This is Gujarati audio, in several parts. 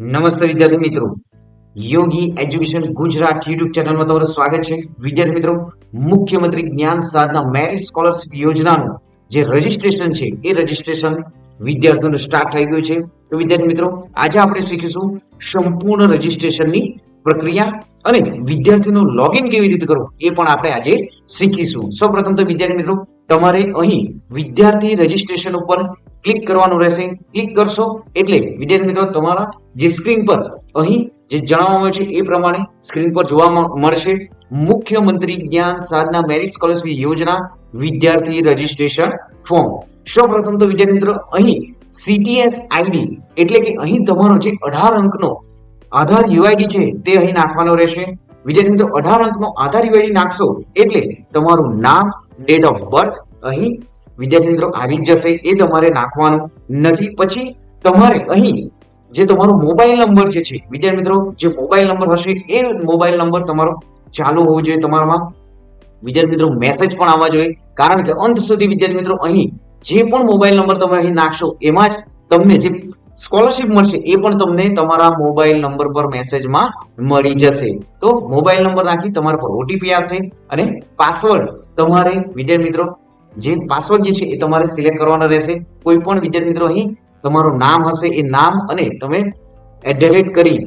નમસ્તે વિદ્યાર્થી મિત્રો. યોગી એજ્યુકેશન ગુજરાત યુટ્યુબ ચેનલમાં તમારું સ્વાગત છે. વિદ્યાર્થી મિત્રો, મુખ્યમંત્રી જ્ઞાન સાધના મેરિટ સ્કોલરશિપ યોજનાનું જે રજીસ્ટ્રેશન છે, એ રજીસ્ટ્રેશન વિદ્યાર્થીઓનું સ્ટાર્ટ થઈ ગયું છે. તો વિદ્યાર્થી મિત્રો, આજે આપણે શીખીશું સંપૂર્ણ રજીસ્ટ્રેશનની પ્રક્રિયા અને વિદ્યાર્થીનું લોગિન કેવી રીતે કરવું, એ પણ આપણે આજે શીખીશું. સૌપ્રથમ તો વિદ્યાર્થી મિત્રો તમારે અહીં વિદ્યાર્થી રજીસ્ટ્રેશન ઉપર ક્લિક કરવાનું રહેશે. ક્લિક કરશો એટલે વિદ્યાર્થી મિત્રો તમારા જે સ્ક્રીન પર અહીં જે જણાવવામાં આવ્યું છે એ પ્રમાણે સ્ક્રીન પર જોવા મળશે. મુખ્યમંત્રી જ્ઞાન સાધના મેરિટ સ્કોલરશિપ યોજના વિદ્યાર્થી રજીસ્ટ્રેશન ફોર્મ સૌપ્રથમ તો વિદ્યાર્થી મિત્રો અહીં સીટીએસ આઈડી એટલે કે અહીં તમારો જે અઢાર અંકનો આધાર યુઆઈડી છે તે અહીં નાખવાનો રહેશે. વિદ્યાર્થી મિત્રો અઢાર અંકનો આધાર યુઆઈડી નાખશો એટલે તમારું નામ ડેટ ઓફ બર્થ અહીં વિદ્યાર્થી મિત્રો આવી જ જશે, એ તમારે નાખવાનું નથી. પછી તમારે અહીં જે તમારો મોબાઈલ નંબર જે છે, વિદ્યાર્થી મિત્રો, જે મોબાઈલ નંબર હશે, એ મોબાઈલ નંબર તમારો ચાલુ હોવો જોઈએ તમારામાં. વિદ્યાર્થી મિત્રો મેસેજ પણ આવવા જોઈએ. કારણ કે અંત સુધી વિદ્યાર્થી મિત્રો, અહીં જે પણ મોબાઈલ નંબર તમે અહીં નાખશો, એમાં જ તમને જે સ્કોલરશિપ મળશે, એ પણ તમને તમારા મોબાઈલ નંબર પર મેસેજમાં મળી જશે. તો મોબાઈલ નંબર નાખી તમારા પર ઓટીપી આવશે અને પાસવર્ડ તમારે વિદ્યાર્થી મિત્રો, જે પાસવર્ડ જે છે એ તમારે સિલેક્ટ કરવાનો રહેશે. કોઈ પણ વિદ્યાર્થી મિત્રો અહીં તમારું નામ હશે, એ નામ અને તમે એટ ધ કરી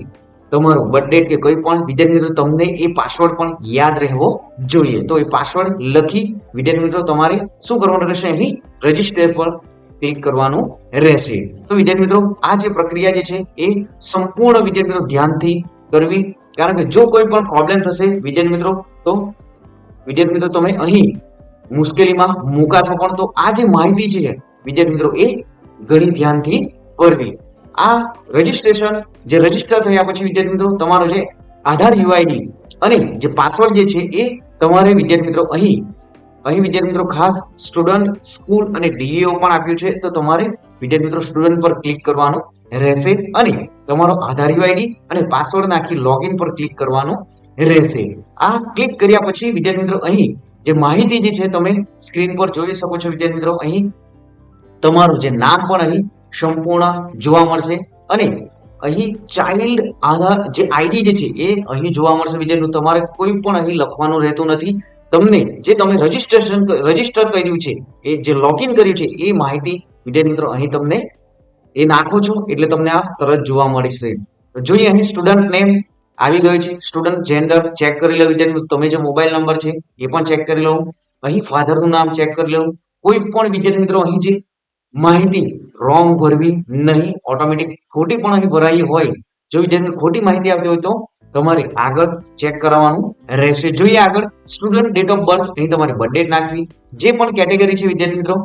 તમારો બર્થડેટ કે કોઈ પણ વિદ્યાર્થી મિત્રો તમને એ પાસવર્ડ પણ યાદ રહેવો જોઈએ. તો એ પાસવર્ડ લખી વિદ્યાર્થી મિત્રો તમારે શું કરવાનું રહેશે? અહીં રજિસ્ટર પર ક્લિક કરવાનું રહેશે. તો વિદ્યાર્થી મિત્રો, આ જે પ્રક્રિયા જે છે એ સંપૂર્ણ વિદ્યાર્થી મિત્રો ધ્યાનથી કરવી. કારણ કે જો કોઈ પણ પ્રોબ્લેમ થશે વિદ્યાર્થી મિત્રો, તો વિદ્યાર્થી મિત્રો, તમે અહીં મુશ્કેલીમાં મુકાશો પણ તો આ જે માહિતી છે, વિદ્યાર્થી મિત્રો, એ ઘણી ધ્યાનથી કરવી આ રજીસ્ટ્રેશન જે રજિસ્ટર થયા પછી, વિદ્યાર્થી મિત્રો, તમારો જે આધાર યુઆઈડી અને જે પાસવર્ડ જે છે, એ તમારે વિદ્યાર્થી મિત્રો, અહીં અહીં વિદ્યાર્થી મિત્રો, ખાસ સ્ટુડન્ટ સ્કૂલ અને ડીએઓ પણ આપ્યું છે, તો તમારે વિદ્યાર્થી મિત્રો સ્ટુડન્ટ પર ક્લિક કરવાનું રહેશે અને તમારો આધાર યુઆઈડી અને પાસવર્ડ નાખી લોગિન પર ક્લિક કરવાનું રહેશે. આ ક્લિક કર્યા પછી વિદ્યાર્થી મિત્રો અહીં જે માહિતી જે છે તમે સ્ક્રીન પર જોઈ શકો છો વિદ્યાર્થી મિત્રો અહીં તમારું જે નામ પણ અહીં સંપૂર્ણ જોવા મળશે. અને અહીં ચાઇલ્ડ આધાર જે આઈડી જે છે એ અહીં જોવા મળશે વિદ્યાર્થી તમારે કોઈ પણ અહીં લખવાનું રહેતું નથી. તમને જે તમે રજીસ્ટ્રેશન રજિસ્ટર કર્યું છે, એ જે લોગિન કર્યું છે, એ માહિતી વિદ્યાર્થી મિત્રો અહીં તમને એ નાખો છો એટલે તમને આ તરત જોવા મળશે. જોઈએ અહીં સ્ટુડન્ટ નેમ આવી ગયું છે. સ્ટુડન્ટ જેન્ડર ચેક કરી લો, વિદ્યાર્થી તમે જે મોબાઈલ નંબર છે, એ પણ ચેક કરી લો. અહીં ફાધરનું નામ ચેક કરી લો. કોઈ પણ વિદ્યાર્થી મિત્રો, અહીં જે માહિતી રોંગ ભરવી નહીં ઓટોમેટિક ખોટી પણ અહીં ભરાઈ હોય. જો વિદ્યાર્થી ખોટી માહિતી આવતી હોય તો તમારે આગળ ચેક કરાવવાનું રહેશે. જોઈએ આગળ સ્ટુડન્ટ ડેટ ઓફ બર્થ અહીં તમારે બર્થ ડેટ નાખવી. જે પણ કેટેગરી છે વિદ્યાર્થી મિત્રો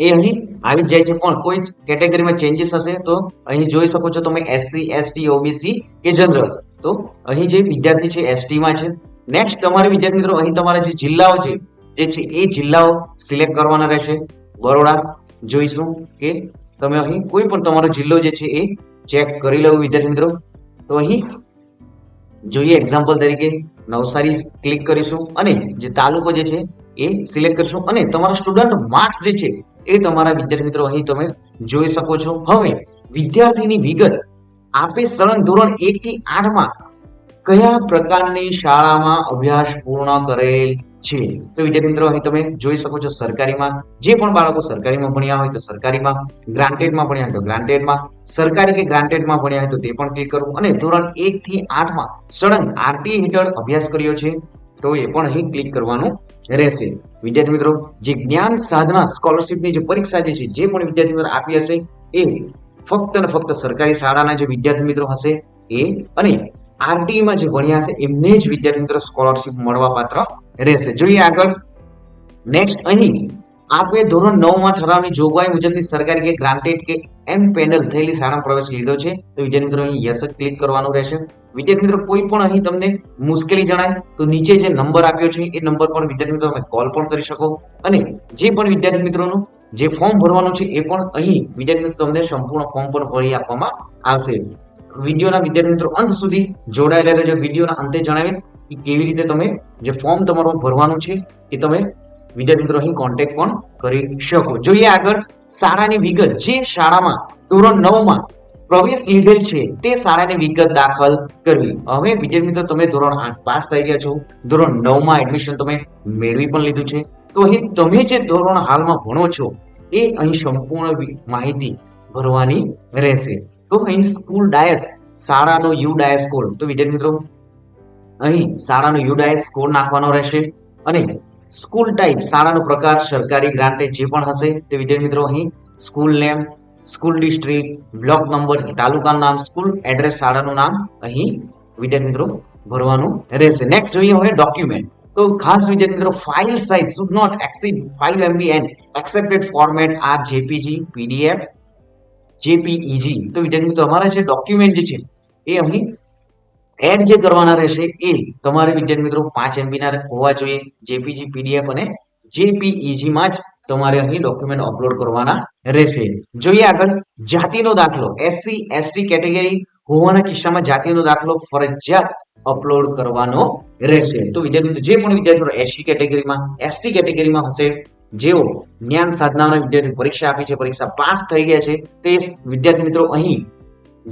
એ અહીં આવી જાય છે. પણ કોઈ કેટેગરીમાં ચેન્જીસ હશે તો અહીં જોઈ શકો છો તમે એસસી એસટી ઓબીસી કે જનરલ તો અહીં જે વિદ્યાર્થી છે એસટીમાં છે. નેક્સ્ટ તમારે વિદ્યાર્થી મિત્રો, અહીં તમારા જે જિલ્લાઓ છે, જે છે, એ જિલ્લાઓ સિલેક્ટ કરવાના રહેશે. બરોડા જોઈશું કે તમે અહીં કોઈ પણ તમારો જિલ્લો જે છે, એ ચેક કરી લેવું વિદ્યાર્થી મિત્રો. તો અહીં જોઈએ એક્ઝામ્પલ તરીકે નવસારી ક્લિક કરીશું. અને જે તાલુકો જે છે એ સિલેક્ટ કરશું અને તમારા સ્ટુડન્ટ માર્ક્સ જે છે એ તમારા વિદ્યાર્થી મિત્રો અહીં તમે જોઈ શકો છો. હવે વિદ્યાર્થીની વિગત. આપે સળંગ ધોરણ એક થી આઠમાં કયા પ્રકારની શાળામાં અભ્યાસ પૂર્ણ કરેલ છે? તો વિદ્યાર્થી મિત્રો અહીં તમે જોઈ શકો છો સરકારીમાં. જે પણ બાળકો સરકારીમાં ભણ્યા હોય તો સરકારીમાં ગ્રાન્ટેડમાં ભણ્યા હોય તો ગ્રાન્ટેડમાં સરકારી કે ગ્રાન્ટેડમાં ભણ્યા હોય તો તે પણ ક્લિક કરવું અને ધોરણ એક થી આઠમાં સળંગ આરટી હેઠળ અભ્યાસ કર્યો છે, તો એ પણ અહીં ક્લિક કરવાનું રહેશે. વિદ્યાર્થી મિત્રો, જે જ્ઞાન સાધના સ્કોલરશિપની જે પરીક્ષા જે છે, જે પણ વિદ્યાર્થી મિત્રો આપી હશે, એ ફક્ત ને ફક્ત સરકારી શાળાના જે વિદ્યાર્થી મિત્રો હશે, એ અને આરટીઈમાં જે ભણ્યા હશે, એમને જ વિદ્યાર્થી મિત્રો સ્કોલરશિપ મળવા પાત્ર રહેશે. જોઈએ આગળ. નેક્સ્ટ અહીં આપે ધોરણ નવમાં ઠરાવની જોગવાઈ મુજબની સરકારી કે ગ્રાન્ટેડ કે એમ પેનલ થયેલી શાળામાં પ્રવેશ લીધો છે. તો વિદ્યાર્થી મિત્રો, અહીં યસ જ ક્લિક કરવાનું રહેશે. વિદ્યાર્થી મિત્રો, કોઈ પણ અહીં તમને મુશ્કેલી જણાય, તો નીચે જે નંબર આપ્યો છે, એ નંબર પર વિદ્યાર્થી મિત્રો તમે કોલ પણ કરી શકો. અને જે પણ વિદ્યાર્થી મિત્રોનું જે ફોર્મ ભરવાનું છે, એ પણ અહીં વિદ્યાર્થી મિત્રો તમને સંપૂર્ણ ફોર્મ પણ ભરી આપવામાં આવશે. વિડીયોના વિદ્યાર્થી મિત્રો, અંત સુધી જોડાયેલા રહેજો. વિડીયોના અંતે જણાવીશ કે કેવી રીતે તમે જે ફોર્મ તમારું ભરવાનું છે, એ તમે વિદ્યાર્થી મિત્રો, અહીં કોન્ટેક્ટ પણ કરી શકો. જોઈએ આગળ, શાળાની વિગત. જે શાળામાં ધોરણ નવમાં પ્રવેશ લીધેલ છે, તે શાળાની વિગત દાખલ કરવી. હવે વિદ્યાર્થી મિત્રો, તમે ધોરણ આઠ પાસ થઈ ગયા છો. ધોરણ નવમાં એડમિશન તમે મેળવી પણ લીધું છે. તો અહીં તમે જે ધોરણ હાલમાં ભણો છો, એ અહીં સંપૂર્ણ માહિતી ભરવાની રહેશે. તો અહીં સ્કૂલ ડાયસ શાળાનો યુ ડાયસ કોડ તો વિદ્યાર્થી મિત્રો, અહીં શાળાનો યુ ડાયસ કોડ નાખવાનો રહેશે અને સ્કૂલ ટાઈપ શાળાનો પ્રકાર, સરકારી ગ્રાન્ટે જે પણ હશે તે વિદ્યાર્થી મિત્રો અહીં school name, school district, block number, તાલુકાનું નામ, સ્કૂલ એડ્રેસ, શાળાનું નામ અહીં વિદ્યાર્થી મિત્રો ભરવાનું રહેશે. નેક્સ્ટ જોઈએ હવે ડોક્યુમેન્ટ તો ખાસ વિદ્યાર્થી મિત્રો file size should not exceed five MB and accepted format are JPG PDF JPEG તો વિદ્યાર્થી મિત્રો તમારા જે ડોક્યુમેન્ટ જે છે, એ અહીં એડ જે કરવાના રહેશે એ તમારે વિદ્યાર્થી મિત્રો પાંચ એમબી ના હોવા જોઈએ જેપીજી પીડીએફ અને જેપીઈજી માં જ તમારે અહીં ડોક્યુમેન્ટ અપલોડ કરવાના રહેશે. જોઈએ આગળ, જાતિનો દાખલો. એસસી એસટી કેટેગરી હોવાના કિસ્સામાં જાતિનો દાખલો ફરજિયાત અપલોડ કરવાનો રહેશે. તો વિદ્યાર્થી જે પણ વિદ્યાર્થીઓ એસસી કેટેગરીમાં એસટી કેટેગરીમાં હશે, જેઓ જ્ઞાન સાધનાઓ વિદ્યાર્થી પરીક્ષા આપી છે, પરીક્ષા પાસ થઈ ગયા છે, તે વિદ્યાર્થી મિત્રો અહીં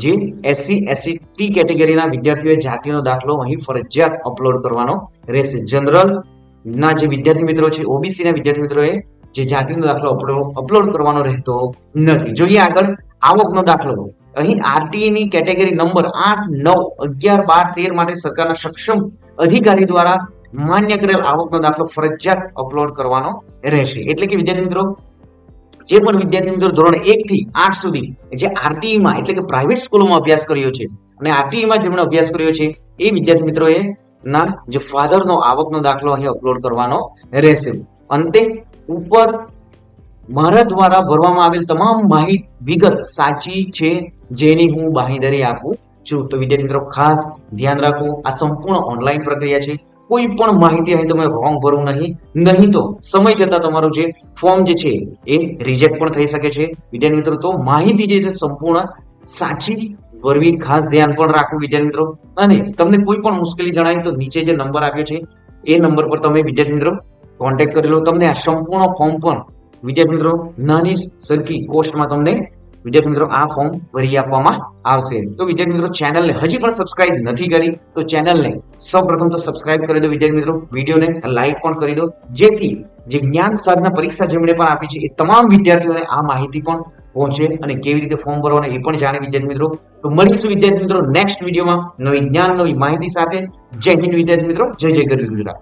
જે એસસી એસસી ટી કેટેગરીના વિદ્યાર્થીઓએ જાતિનો દાખલો અહીં ફરજિયાત અપલોડ કરવાનો રહેશે. જનરલ ના જે વિદ્યાર્થી મિત્રો છે ઓબીસી ના વિદ્યાર્થી મિત્રોએ જે જાતિનો દાખલો અપલોડ કરવાનો રહેતો નથી. જોઈએ આગળ આવકનો દાખલો. અહીં આરટીઈ ની કેટેગરી નંબર આઠ, નવ, અગિયાર, બાર, તેર માટે સરકારના સક્ષમ અધિકારી દ્વારા માન્ય કરેલ આવકનો દાખલો ફરજિયાત અપલોડ કરવાનો રહેશે. એટલે કે વિદ્યાર્થી મિત્રો જે પણ વિદ્યાર્થી મિત્રો ધોરણ એક થી આઠ સુધી, જે આરટીઈમાં એટલે કે પ્રાઇવેટ સ્કૂલોમાં અભ્યાસ કર્યો છે, અને આરટીઈમાં જેમણે અભ્યાસ કર્યો છે, એ વિદ્યાર્થી મિત્રોએ ના, જે ફાધરનો આવકનો દાખલો અહીં અપલોડ કરવાનો રહેશે. અંતે, ઉપર મારા દ્વારા ભરવામાં આવેલ તમામ માહિતી વિગત સાચી છે, જેની હું બાંહેધરી આપું છું. તો વિદ્યાર્થી મિત્રો, ખાસ ધ્યાન રાખો, આ સંપૂર્ણ ઓનલાઈન પ્રક્રિયા છે. કોઈ પણ માહિતી અહીં તમે ફોર્મ ભરવું નહીં. નહીં તો સમય જતા તમારું જે ફોર્મ જે છે એ રિજેક્ટ પણ થઈ શકે છે. વિદ્યાર્થી મિત્રો, તો માહિતી જે છે સંપૂર્ણ સાચી ભરવી ખાસ ધ્યાન પણ રાખવું વિદ્યાર્થી મિત્રો. અને તમને કોઈ પણ મુશ્કેલી જણાય તો નીચે જે નંબર આપ્યો છે, એ નંબર પર તમે વિદ્યાર્થી મિત્રો કોન્ટેક્ટ કરી લો. તમને આ સંપૂર્ણ ફોર્મ પણ વિદ્યાર્થી મિત્રો નાની સરખી કોસ્ટમાં તમને વિદ્યાર્થી મિત્રો, આ ફોર્મ ભરી આપવામાં આવશે. તો વિદ્યાર્થી મિત્રો ચેનલને હજી પણ સબસ્ક્રાઇબ નથી કરી, તો ચેનલને સૌપ્રથમ તો સબસ્ક્રાઇબ કરી દો વિદ્યાર્થી મિત્રો વિડીયોને લાઈક પણ કરી દો. જેથી જે જ્ઞાન સાધના પરીક્ષા જેમણે પણ આપી છે, એ તમામ વિદ્યાર્થીઓને આ માહિતી પણ પહોંચે અને કેવી રીતે ફોર્મ ભરવાનું એ પણ જાણે વિદ્યાર્થી મિત્રો. તો મળીશું વિદ્યાર્થી મિત્રો નેક્સ્ટ વિડીયોમાં નવી જ્ઞાન, નવી માહિતી સાથે. જય હિન્દ વિદ્યાર્થી મિત્રો, જય જય ગરવી ગુજરાત.